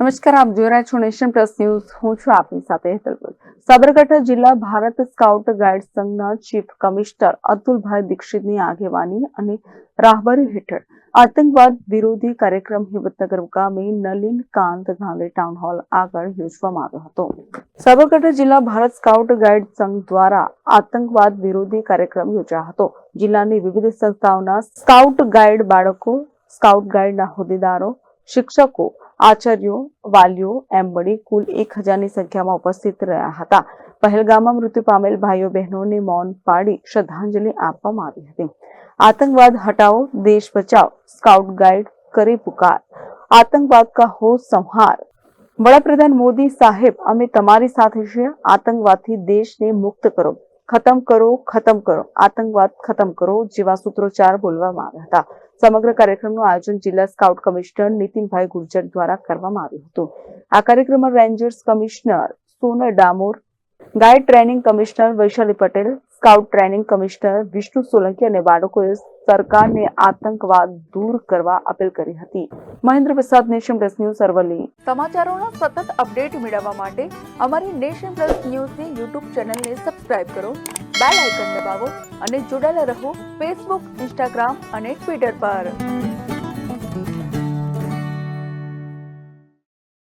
નમસ્કાર, આપ જોઈ રહ્યા છો નેશન પ્લસ ન્યૂઝ. હું છું આપની સાથે હેતલપુર સાબરકાંઠા જિલ્લા ભારત સ્કાઉટ ગાઈડ સંઘના ચીફ કમિશનર અતુલભાઈ દીક્ષિતની આગેવાની અને રાહબરી હેઠળ આતંકવાદ વિરોધી કાર્યક્રમ હિંમતનગર મુકામે નલિન કાંત ગાંધી ટાઉન હોલ આગળ યોજવામાં આવ્યો હતો. સાબરકાંઠા જિલ્લા ભારત સ્કાઉટ ગાઈડ સંઘ દ્વારા આતંકવાદ વિરોધી કાર્યક્રમ યોજાયો હતો. જિલ્લાની વિવિધ સંસ્થાઓના સ્કાઉટ ગાઈડ બાળકો, સ્કાઉટ ગાઈડના હોદ્દેદારો, શિક્ષકો આચાર્યો, વાલીઓ એમ મળી કુલ એક હજારની સંખ્યામાં ઉપસ્થિત રહ્યા હતા. પહેલગામમાં મૃત્યુ પામેલ ભાઈઓ બહેનોને મૌન પાડી શ્રદ્ધાંજલિ આપવામાં આવી હતી. આતંકવાદ હટાવો, દેશ બચાવ, સ્કાઉટ ગાઈડ કરે પુકાર. આતંકવાદ કા હો સંહાર. વડાપ્રધાન મોદી સાહેબ, અમે તમારી સાથે છીએ. આતંકવાદથી દેશને મુક્ત કરો. ખતમ કરો ખતમ કરો. આતંકવાદ ખતમ કરો, જેવા સૂત્રોચ્ચાર બોલવામાં આવ્યા હતા. સમગ્ર કાર્યક્રમનું આયોજન જિલ્લા સ્કાઉટ કમિશનર નીતિનભાઈ ગુર્જર દ્વારા કરવામાં આવ્યું હતું. આ કાર્યક્રમમાં rangers commissioner Sonal Damor, guide training commissioner Vaishali Patel scout training commissioner Vishnu Solanki અને બાળકોએ સરકારને આતંકવાદ દૂર કરવા અપીલ કરી હતી. Mahendra Prasad nation plus news Aravalli. સમાચારોના સતત અપડેટ મેળવવા માટે અમારી નેશન પ્લસ ન્યૂઝની યુટ્યુબ ચેનલને સબસ્ક્રાઇબ કરો, બેલ આઇકન દબાવો અને જોડાયેલા રહો ફેસબુક, ઇન્સ્ટાગ્રામ અને ટ્વિટર પર.